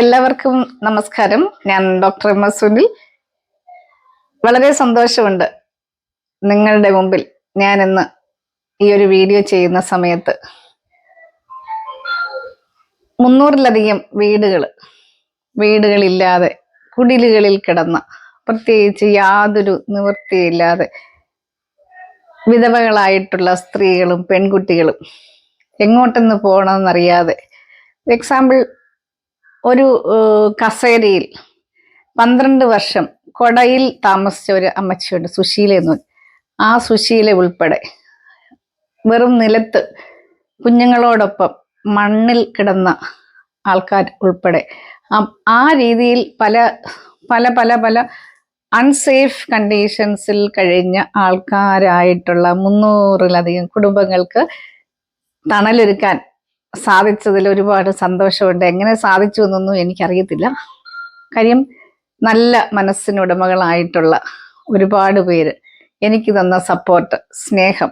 എല്ലാവർക്കും നമസ്കാരം. ഞാൻ ഡോക്ടർ എം എസ് സുനിൽ. വളരെ സന്തോഷമുണ്ട് നിങ്ങളുടെ മുമ്പിൽ ഞാൻ ഇന്ന് ഈ ഒരു വീഡിയോ ചെയ്യുന്ന സമയത്ത്. മുന്നൂറിലധികം വീടുകൾ വീടുകളില്ലാതെ കുടിലുകളിൽ കിടന്ന പ്രത്യേകിച്ച് യാതൊരു നിവൃത്തിയില്ലാതെ വിധവകളായിട്ടുള്ള സ്ത്രീകളും പെൺകുട്ടികളും എങ്ങോട്ടെന്ന് പോകണമെന്നറിയാതെ. എക്സാമ്പിൾ ഒരു കസേരയിൽ പന്ത്രണ്ട് വർഷം കൊടയിൽ താമസിച്ച ഒരു അമ്മച്ചിയുണ്ട് സുശീല എന്ന് ആ സുശീല ഉൾപ്പെടെ വെറും നിലത്ത് കുഞ്ഞുങ്ങളോടൊപ്പം മണ്ണിൽ കിടന്ന ആൾക്കാർ ഉൾപ്പെടെ. ആ രീതിയിൽ പല പല പല പല അൺസേഫ് കണ്ടീഷൻസിൽ കഴിഞ്ഞ ആൾക്കാരായിട്ടുള്ള മുന്നൂറിലധികം കുടുംബങ്ങൾക്ക് തണലൊരുക്കാൻ സാധിച്ചതിൽ ഒരുപാട് സന്തോഷമുണ്ട്. എങ്ങനെ സാധിച്ചു എന്നൊന്നും എനിക്കറിയത്തില്ല. കാര്യം നല്ല മനസ്സിനുടമകളായിട്ടുള്ള ഒരുപാട് പേര് എനിക്ക് തന്ന സപ്പോർട്ട് സ്നേഹം.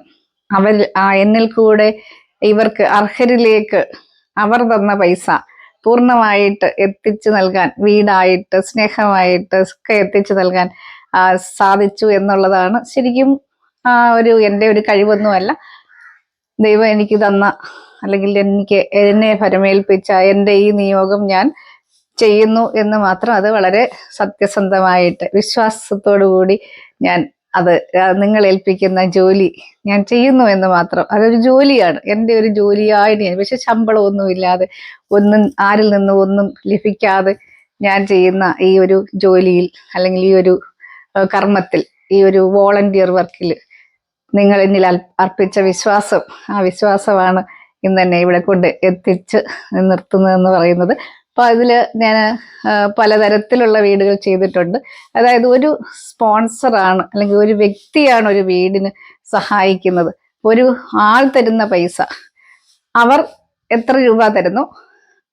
അവർ ആ എന്നിൽ കൂടെ ഇവർക്ക് അർഹരിലേക്ക് അവർ തന്ന പൈസ പൂർണമായിട്ട് എത്തിച്ചു നൽകാൻ വീടായിട്ട് സ്നേഹമായിട്ട് ഒക്കെ എത്തിച്ചു നൽകാൻ സാധിച്ചു എന്നുള്ളതാണ് ശരിക്കും ഒരു എന്റെ ഒരു കഴിവൊന്നുമല്ല. ദൈവം എനിക്ക് തന്ന അല്ലെങ്കിൽ എനിക്ക് എന്നെ ഫലമേൽപ്പിച്ച എന്റെ ഈ നിയോഗം ഞാൻ ചെയ്യുന്നു എന്ന് മാത്രം അത് വളരെ സത്യസന്ധമായിട്ട് വിശ്വാസത്തോടു കൂടി ഞാൻ അത് നിങ്ങൾ ഏൽപ്പിക്കുന്ന ജോലി ഞാൻ ചെയ്യുന്നു എന്ന് മാത്രം. അതൊരു ജോലിയാണ്. എന്റെ ഒരു ജോലിയായിട്ട് ഞാൻ പക്ഷെ ശമ്പളമൊന്നുമില്ലാതെ ഒന്നും ആരിൽ നിന്നും ഒന്നും ലഭിക്കാതെ ഞാൻ ചെയ്യുന്ന ഈ ഒരു ജോലിയിൽ അല്ലെങ്കിൽ ഈ ഒരു കർമ്മത്തിൽ ഈ ഒരു വോളണ്ടിയർ വർക്കിൽ നിങ്ങൾ എന്നിൽ അർപ്പിച്ച വിശ്വാസം ആ വിശ്വാസമാണ് ഇന്ന് തന്നെ ഇവിടെ കൊണ്ട് എത്തിച്ച് നിർത്തുന്നതെന്ന് പറയുന്നത്. അപ്പൊ അതിൽ ഞാൻ പലതരത്തിലുള്ള വീടുകൾ ചെയ്തിട്ടുണ്ട്. അതായത് ഒരു സ്പോൺസറാണ് അല്ലെങ്കിൽ ഒരു വ്യക്തിയാണ് ഒരു വീടിന് സഹായിക്കുന്നത്. ഒരു ആൾ തരുന്ന പൈസ അവർ എത്ര രൂപ തരുന്നു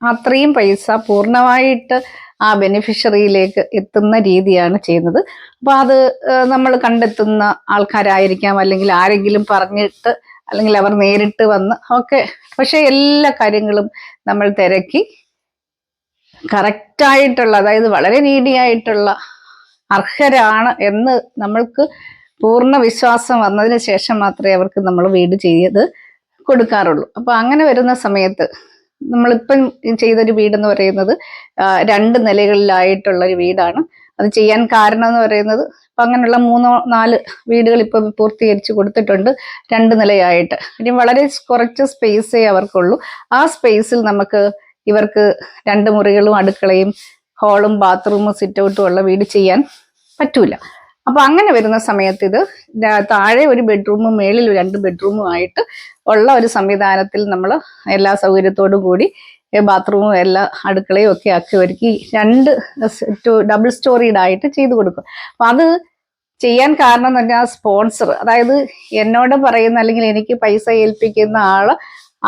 അത്രയും പൈസ പൂർണമായിട്ട് ആ ബെനിഫിഷ്യറിയിലേക്ക് എത്തുന്ന രീതിയാണ് ചെയ്യുന്നത്. അപ്പൊ അത് നമ്മൾ കണ്ടെത്തുന്ന ആൾക്കാരായിരിക്കാം അല്ലെങ്കിൽ ആരെങ്കിലും പറഞ്ഞിട്ട് അല്ലെങ്കിൽ അവർ നേരിട്ട് വന്ന് ഒക്കെ പക്ഷെ എല്ലാ കാര്യങ്ങളും നമ്മൾ തിരക്കി. കറക്റ്റായിട്ടുള്ള അതായത് വളരെ നീഡിയായിട്ടുള്ള അർഹരാണ് എന്ന് നമ്മൾക്ക് പൂർണ വിശ്വാസം വന്നതിന് ശേഷം മാത്രമേ അവർക്ക് നമ്മൾ വീട് ചെയ്ത് കൊടുക്കാറുള്ളൂ. അപ്പൊ അങ്ങനെ വരുന്ന സമയത്ത് നമ്മളിപ്പം ചെയ്തൊരു വീടെന്ന് പറയുന്നത് രണ്ട് നിലകളിലായിട്ടുള്ള ഒരു വീടാണ്. അത് ചെയ്യാൻ കാരണം എന്ന് പറയുന്നത് ഇപ്പൊ അങ്ങനെയുള്ള മൂന്നോ നാല് വീടുകൾ ഇപ്പൊ പൂർത്തീകരിച്ച് കൊടുത്തിട്ടുണ്ട് രണ്ട് നിലയായിട്ട്. ഇനി വളരെ കുറച്ച് സ്പേസേ അവർക്കുള്ളൂ. ആ സ്പേസിൽ നമുക്ക് ഇവർക്ക് രണ്ട് മുറികളും അടുക്കളയും ഹാളും ബാത്റൂമും സിറ്റ് ഔട്ടും ഉള്ള വീട് ചെയ്യാൻ പറ്റൂല. അപ്പൊ അങ്ങനെ വരുന്ന സമയത്ത് ഇത് താഴെ ഒരു ബെഡ്റൂമും മേളിൽ രണ്ട് ബെഡ്റൂമും ആയിട്ട് ഉള്ള ഒരു സംവിധാനത്തിൽ നമ്മൾ എല്ലാ സൗകര്യത്തോടും കൂടി ബാത്റൂമും എല്ലാ അടുക്കളയും ഒക്കെ ആക്കി ഒരുക്കി രണ്ട് ഡബിൾ സ്റ്റോറീഡ് ആയിട്ട് ചെയ്തു കൊടുക്കും. അപ്പൊ അത് ചെയ്യാൻ കാരണം എന്ന് പറഞ്ഞാൽ സ്പോൺസർ അതായത് എന്നോട് പറയുന്ന അല്ലെങ്കിൽ എനിക്ക് പൈസ ഏൽപ്പിക്കുന്ന ആൾ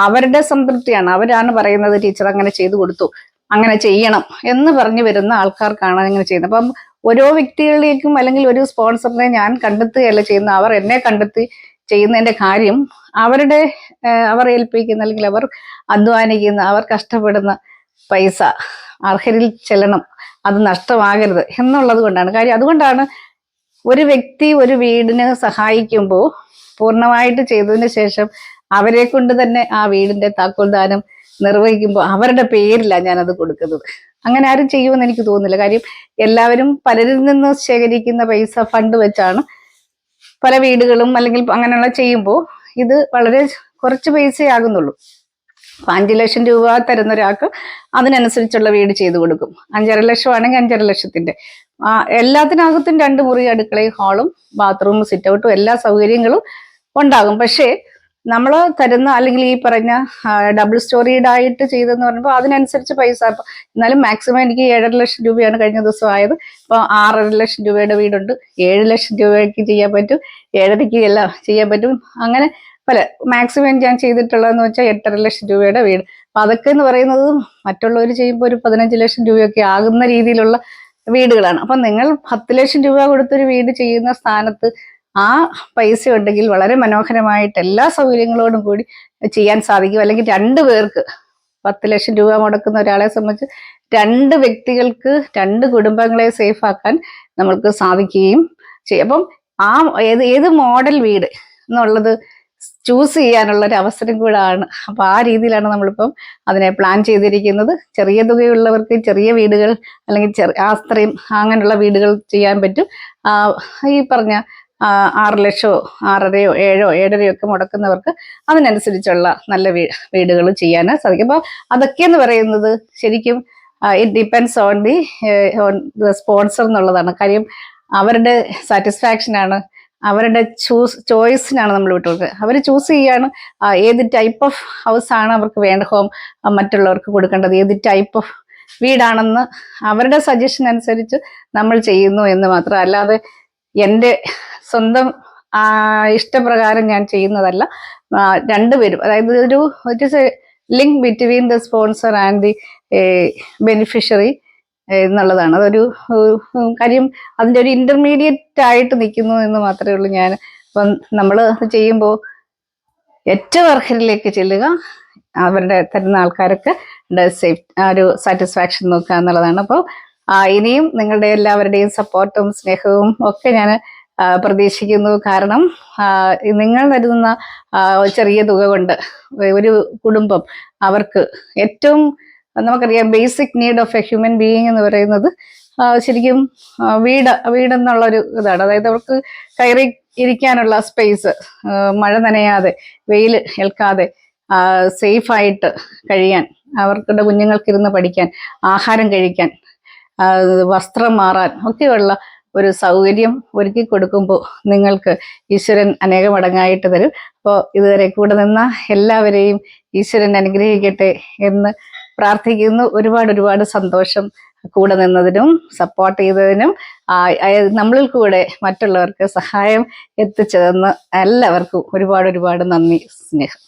അവരുടെ സംതൃപ്തിയാണ്. അവരാണ് പറയുന്നത് ടീച്ചർ അങ്ങനെ ചെയ്തു കൊടുത്തു അങ്ങനെ ചെയ്യണം എന്ന് പറഞ്ഞു വരുന്ന ആൾക്കാർക്കാണ് അങ്ങനെ ചെയ്യുന്നത്. അപ്പം ഓരോ വ്യക്തികളിലേക്കും അല്ലെങ്കിൽ ഒരു സ്പോൺസറിനെ ഞാൻ കണ്ടെത്തുകയല്ല ചെയ്യുന്നത്. അവർ എന്നെ കണ്ടെത്തി ചെയ്യുന്നതിന്റെ കാര്യം അവരുടെ അവർ ഏൽപ്പിക്കുന്ന അല്ലെങ്കിൽ അവർ അധ്വാനിക്കുന്ന അവർ കഷ്ടപ്പെടുന്ന പൈസ അർഹരിൽ ചെല്ലണം അത് നഷ്ടമാകരുത് എന്നുള്ളത് കൊണ്ടാണ്. കാര്യം അതുകൊണ്ടാണ് ഒരു വ്യക്തി ഒരു വീടിനെ സഹായിക്കുമ്പോൾ പൂർണമായിട്ട് ചെയ്തതിന് ശേഷം അവരെ കൊണ്ട് തന്നെ ആ വീടിന്റെ താക്കോൽദാനം നിർവഹിക്കുമ്പോൾ അവരുടെ പേരിലാണ് ഞാനത് കൊടുക്കുന്നത്. അങ്ങനെ ആരും ചെയ്യുമെന്ന് എനിക്ക് തോന്നുന്നില്ല. കാര്യം എല്ലാവരും പലരിൽ നിന്ന് ശേഖരിക്കുന്ന പൈസ ഫണ്ട് വെച്ചാണ് പല വീടുകളും അല്ലെങ്കിൽ അങ്ങനെയുള്ള ചെയ്യുമ്പോൾ ഇത് വളരെ കുറച്ച് പൈസയാകുന്നുള്ളൂ. അപ്പൊ അഞ്ചു ലക്ഷം രൂപ തരുന്ന ഒരാൾക്ക് അതിനനുസരിച്ചുള്ള വീട് ചെയ്തു കൊടുക്കും. അഞ്ചര ലക്ഷം ആണെങ്കിൽ അഞ്ചര ലക്ഷത്തിന്റെ. എല്ലാത്തിനകത്തും രണ്ട് മുറി അടുക്കളയും ഹാളും ബാത്റൂമും സിറ്റ് ഔട്ടും എല്ലാ സൗകര്യങ്ങളും ഉണ്ടാകും. പക്ഷേ നമ്മൾ തരുന്ന അല്ലെങ്കിൽ ഈ പറഞ്ഞ ഡബിൾ സ്റ്റോറീഡ് ആയിട്ട് ചെയ്തെന്ന് പറയുമ്പോൾ അതിനനുസരിച്ച് പൈസ. എന്നാലും മാക്സിമം എനിക്ക് ഏഴര ലക്ഷം രൂപയാണ് കഴിഞ്ഞ ദിവസം ആയത്. ഇപ്പോൾ ആറര ലക്ഷം രൂപയുടെ വീടുണ്ട്. ഏഴ് ലക്ഷം രൂപയ്ക്ക് ചെയ്യാൻ പറ്റും. ഏഴരയ്ക്ക് എല്ലാം ചെയ്യാൻ പറ്റും. അങ്ങനെ പല മാക്സിമം ഞാൻ ചെയ്തിട്ടുള്ളതെന്ന് വെച്ചാൽ എട്ടര ലക്ഷം രൂപയുടെ വീട്. അപ്പം അതൊക്കെ എന്ന് പറയുന്നത് മറ്റുള്ളവർ ചെയ്യുമ്പോൾ ഒരു പതിനഞ്ച് ലക്ഷം രൂപയൊക്കെ ആകുന്ന രീതിയിലുള്ള വീടുകളാണ്. അപ്പം നിങ്ങൾ പത്ത് ലക്ഷം രൂപ കൊടുത്തൊരു വീട് ചെയ്യുന്ന സ്ഥാനത്ത് ആ പൈസ ഉണ്ടെങ്കിൽ വളരെ മനോഹരമായിട്ട് എല്ലാ സൗകര്യങ്ങളോടും കൂടി ചെയ്യാൻ സാധിക്കും. അല്ലെങ്കിൽ രണ്ടു പേർക്ക് പത്ത് ലക്ഷം രൂപ മുടക്കുന്ന ഒരാളെ സംബന്ധിച്ച് രണ്ട് വ്യക്തികൾക്ക് രണ്ട് കുടുംബങ്ങളെ സേഫ് ആക്കാൻ നമ്മൾക്ക് സാധിക്കുകയും ചെയ്യും. അപ്പം ആ ഏത് ഏത് മോഡൽ വീട് എന്നുള്ളത് ചൂസ് ചെയ്യാനുള്ള ഒരു അവസരം കൂടാണ്. അപ്പൊ ആ രീതിയിലാണ് നമ്മളിപ്പം അതിനെ പ്ലാൻ ചെയ്തിരിക്കുന്നത്. ചെറിയ തുകയുള്ളവർക്ക് ചെറിയ വീടുകൾ അല്ലെങ്കിൽ ചെറിയ അത്രയും അങ്ങനെയുള്ള വീടുകൾ ചെയ്യാൻ പറ്റും. ഈ പറഞ്ഞ ആറ് ലക്ഷമോ ആറരയോ ഏഴോ ഏഴരയോ ഒക്കെ മുടക്കുന്നവർക്ക് അതിനനുസരിച്ചുള്ള നല്ല വീടുകൾ ചെയ്യാൻ സാധിക്കും. അപ്പോൾ അതൊക്കെയെന്ന് പറയുന്നത് ശരിക്കും it depends on the on the sponsor എന്നുള്ളതാണ്. കാര്യം അവരുടെ സാറ്റിസ്ഫാക്ഷനാണ് അവരുടെ ചൂസ് ചോയ്സിനാണ് നമ്മൾ വിട്ടുകൊടുക്കുക അവർ ചൂസ് ചെയ്യാണ് ഏത് ടൈപ്പ് ഓഫ് ഹൗസ് ആണ് അവർക്ക് വേണ്ട ഹോം മറ്റുള്ളവർക്ക് കൊടുക്കേണ്ടത്. ഏത് ടൈപ്പ് ഓഫ് വീടാണെന്ന് അവരുടെ സജഷൻ അനുസരിച്ച് നമ്മൾ ചെയ്യുന്നു എന്ന് മാത്രം. അല്ലാതെ എന്റെ സ്വന്തം ഇഷ്ടപ്രകാരം ഞാൻ ചെയ്യുന്നതല്ല. രണ്ടുപേരും. അതായത് ഒരു it is a link between the sponsor and the beneficiary എന്നുള്ളതാണ്. അതൊരു കാര്യം അതിന്റെ ഒരു ഇന്റർമീഡിയറ്റ് ആയിട്ട് നിൽക്കുന്നു എന്ന് മാത്രമേ ഉള്ളൂ ഞാൻ. അപ്പം നമ്മൾ ചെയ്യുമ്പോൾ ഏറ്റവും അർഹരിലേക്ക് ചെല്ലുക അവരുടെ തരുന്ന ആൾക്കാർക്ക് സേഫ് ഒരു സാറ്റിസ്ഫാക്ഷൻ നോക്കുക എന്നുള്ളതാണ്. അപ്പോൾ ഇനിയും നിങ്ങളുടെ എല്ലാവരുടെയും സപ്പോർട്ടും സ്നേഹവും ഒക്കെ ഞാൻ പ്രതീക്ഷിക്കുന്നു. കാരണം നിങ്ങൾ തരുന്ന ചെറിയ തുക കൊണ്ട് ഒരു കുടുംബം അവർക്ക് ഏറ്റവും നമുക്കറിയാം basic need of a human being എന്ന് പറയുന്നത് ശരിക്കും വീട് വീടെന്നുള്ള ഒരു ഇതാണ്. അതായത് അവർക്ക് കയറി ഇരിക്കാനുള്ള സ്പേസ് മഴ നനയാതെ വെയിൽ ഏൽക്കാതെ സേഫായിട്ട് കഴിയാൻ അവർക്കുടെ കുഞ്ഞുങ്ങൾക്കിരുന്ന് പഠിക്കാൻ ആഹാരം കഴിക്കാൻ വസ്ത്രം മാറാൻ ഒക്കെയുള്ള ഒരു സൗകര്യം ഒരുക്കി കൊടുക്കുമ്പോൾ നിങ്ങൾക്ക് ഈശ്വരൻ അനേക മടങ്ങായിട്ട് തരും. അപ്പോൾ ഇതുവരെ കൂടെ നിന്ന എല്ലാവരെയും ഈശ്വരൻ അനുഗ്രഹിക്കട്ടെ എന്ന് പ്രാർത്ഥിക്കുന്നു. ഒരുപാട് ഒരുപാട് സന്തോഷം കൂടെ നിന്നതിനും സപ്പോർട്ട് ചെയ്തതിനും നമ്മളിൽ കൂടെ മറ്റുള്ളവർക്ക് സഹായം എത്തിച്ചതെന്ന് എല്ലാവർക്കും ഒരുപാട് ഒരുപാട് നന്ദി സ്നേഹം.